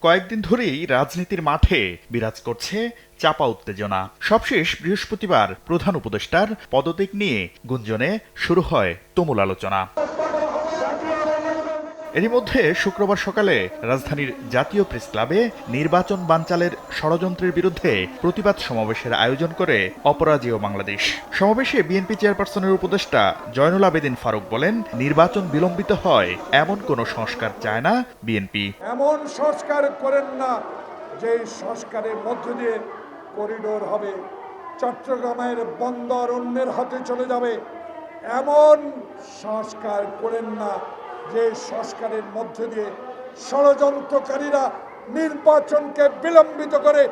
কয়েকদিন ধরেই রাজনীতির মাঠে বিরাজ করছে চাপা উত্তেজনা। সবশেষ বৃহস্পতিবার প্রধান উপদেষ্টার পদত্যাগ নিয়ে গুঞ্জনে শুরু হয় তুমুল আলোচনা। এরই মধ্যে শুক্রবার সকালে রাজধানীর জাতীয় প্রেস ক্লাবে নির্বাচন বানচালের ষড়যন্ত্রের বিরুদ্ধে প্রতিবাদ সমাবেশের আয়োজন করে অপরাজেয় বাংলাদেশ। সমাবেশে বিএনপি চেয়ারপারসনের উপদেষ্টা জয়নুল আবেদিন ফারুক বলেন, নির্বাচন বিলম্বিত হয়, এমন কোনো সংস্কার চায় না বিএনপি। এমন সংস্কার করেন না যে সংস্কারের মধ্য দিয়ে করিডোর হবে, চট্টগ্রামের বন্দর অন্যের হাতে চলে যাবে। এমন সংস্কার করেন না যে সংস্কারের মধ্য দিয়ে ষড়যন্ত্রকারীরা নির্বাচনকে বিলম্বিত করে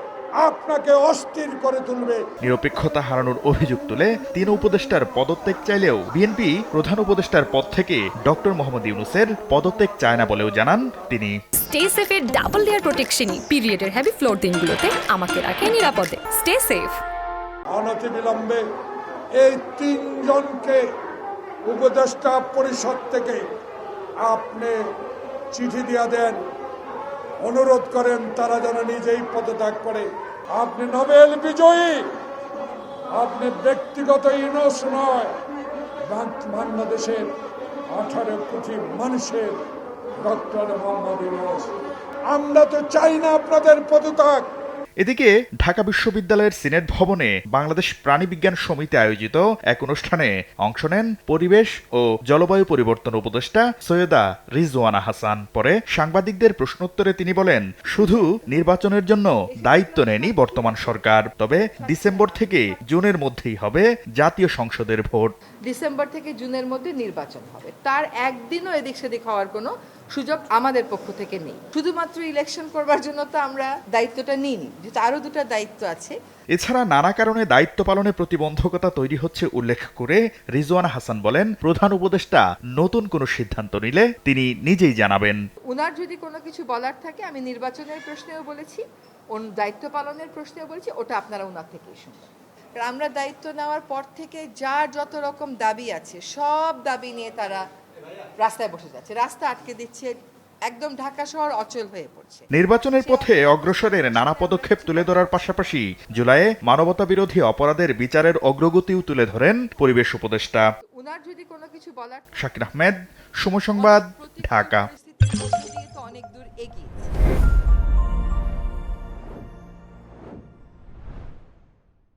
আপনাকে অস্থির করে তুলবে। নিরপেক্ষতা হারানোর অভিযোগ তুলে তিন উপদেষ্টার পদত্যাগ চাইলেও বিএনপি প্রধান উপদেষ্টার পদ থেকে ডক্টর মোহাম্মদ ইউনুসের পদত্যাগ চায় না বলেও জানান তিনি। স্টে সেফের ডাবল লেয়ার প্রোটেকশনই পিরিয়ডের হ্যাভি ফ্লোর দিনগুলোতে আমাকে রাখে নিরাপদে। স্টে সেফ অনতি বিলম্বে এই তিনজনকে উপদেষ্টা পরিষদ থেকে আপনি চিঠি দিয়া দেন, অনুরোধ করেন তারা যেন নিজেই পদত্যাগ করে। আপনি নোবেল বিজয়ী, আপনি ব্যক্তিগত ইনস নয় বাংলাদেশের আঠারো কোটি মানুষের ডক্টর মোহাম্মদ ইউনুস। আমরা তো চাই না আপনাদের পদত্যাগ। এদিকে ঢাকা বিশ্ববিদ্যালয়ের সিনেট ভবনে বাংলাদেশ প্রাণী বিজ্ঞান সমিতি আয়োজিত এক অনুষ্ঠানে অংশ নেন পরিবেশ ও জলবায়ু পরিবর্তন উপদেষ্টা সৈয়দা রিজওয়ানা হাসান। পরে সাংবাদিকদের প্রশ্নোত্তরে তিনি বলেন, শুধু নির্বাচনের জন্য দায়িত্ব নেয়নি বর্তমান সরকার, তবে ডিসেম্বর থেকে জুনের মধ্যেই হবে জাতীয় সংসদের ভোট। ডিসেম্বর থেকে জুনের মধ্যে নির্বাচন হবে। তার একদিনও এদিক সেদিক হওয়ার কোনো সুযোগ আমাদের পক্ষ থেকে নেই। শুধুমাত্র ইলেকশন করবার জন্য তো আমরা দায়িত্বটা নিইনি যেহেতু আরও দুটো দায়িত্ব আছে। এছাড়া নানা কারণে দায়িত্ব পালনে প্রতিবন্ধকতা তৈরি হচ্ছে উল্লেখ করে রিজওয়ানা হাসান বলেন প্রধান উপদেষ্টা নতুন কোনো সিদ্ধান্ত নিলে তিনি নিজেই জানাবেন। ওনার যদি কোনো কিছু বলার থাকে আমি নির্বাচনের প্রশ্নেও বলেছি ওন দায়িত্ব পালনের প্রশ্নেও বলেছি ওটা আপনারা ওনার থেকেই শুনবেন। আমরা দায়িত্ব নেওয়ার পর থেকে যার যত রকম দাবি আছে সব দাবি নিয়ে তারা রাস্তায় বসে যাচ্ছে। রাস্তা আটকে দিচ্ছে একদম ঢাকা শহর অচল হয়ে পড়ছে। নির্বাচনের পথে অগ্রসরের নানা পদক্ষেপ তুলে ধরার পাশাপাশি জুলাইয়ে মানবতা বিরোধী অপরাধের বিচারের অগ্রগতিও তুলে ধরেন পরিবেশ উপদেষ্টা। উনার যদি কোনো কিছু বলার শাকির আহমেদ সময় সংবাদ ঢাকা। অনেক দূর এগিয়েছে।